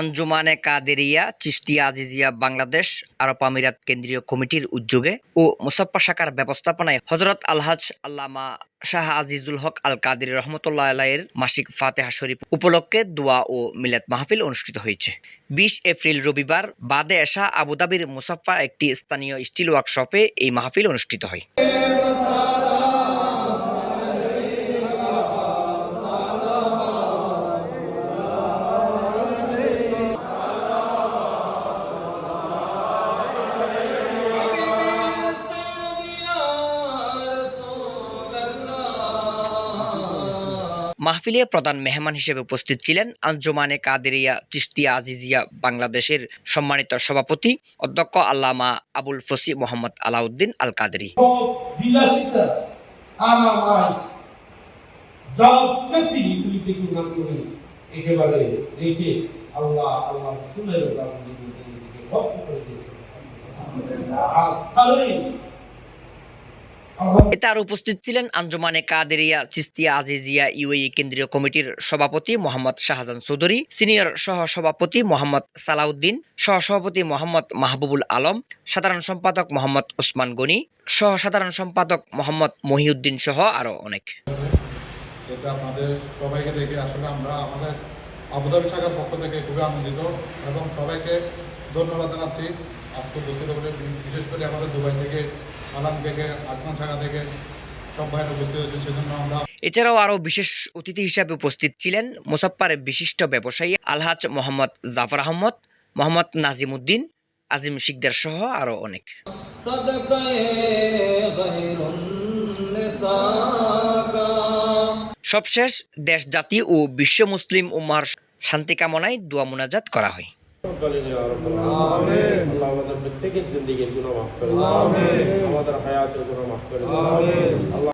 আঞ্জুমানে কাদেরিয়া চিস্তিয়া আজিজিয়া, বাংলাদেশ, আরব আমিরাত কেন্দ্রীয় কমিটির উদ্যোগে ও মুসাফা শাখার ব্যবস্থাপনায় হজরত আলহাজ আল্লামা শাহ আজিজুল হক আল কাদির রহমতুল্লাহ আলাইয়ের মাসিক ফাতেহা শরীফ উপলক্ষে দোয়া ও মিলাদ মাহফিল অনুষ্ঠিত হয়েছে। বিশ এপ্রিল রবিবার বাদে এশা আবুধাবির মুসাফা একটি স্থানীয় স্টিল ওয়ার্কশপে এই মাহফিল অনুষ্ঠিত হয়। মাহফিলে প্রধান মেহমান হিসেবে উপস্থিত ছিলেন আঞ্জুমানে কাদেরিয়া চিস্তিয়া আজিজিয়া বাংলাদেশের সম্মানিত সভাপতি অধ্যক্ষ আল্লামা আবুল ফসি মোহাম্মদ আলাউদ্দিন আল কাদেরি একেবারে আল্লাহ এতে আর উপস্থিত ছিলেন আঞ্জুমানে কাদেরিয়া, চিস্তিয়া আজিজিয়া, ইউএই কেন্দ্রীয় কমিটির সভাপতি মোহাম্মদ শাহজাহান চৌধুরী, সিনিয়র সহ সভাপতি মোহাম্মদ সালাউদ্দিন সহ সভাপতি মোহাম্মদ মাহবুবুল আলম, সাধারণ সম্পাদক মোহাম্মদ ওসমান গনি সহ সাধারণ সম্পাদক মোহাম্মদ মহিউদ্দিন সহ আরও অনেক। সবাইকে দেখে আসলে আমরা আমাদের আবুধাবি শাখার পক্ষ থেকে খুবই আনন্দিত এবং সবাইকে ধন্যবাদ জানাচ্ছি। আজকে উপস্থিত হলে বিশেষ করে আমাদের দুবাই থেকে আলাম থেকে আটমান শাখা থেকে এছাড়াও আরও বিশেষ অতিথি হিসাবে উপস্থিত ছিলেন মুসাফারের বিশিষ্ট ব্যবসায়ী আলহাজ মোহাম্মদ জাফর আহমদ মোহাম্মদ নাজিম উদ্দিন আজিম শিকদার সহ আরও অনেক। সবশেষ দেশ জাতি ও বিশ্ব মুসলিম উম্মার শান্তি কামনায় দোয়া মোনাজাত করা হয়। আল্লাহ আমাদের প্রত্যেকের জিন্দিগির গুনাহ মাফ করে আমাদের হায়াতের গুনাহ মাফ করে আল্লাহ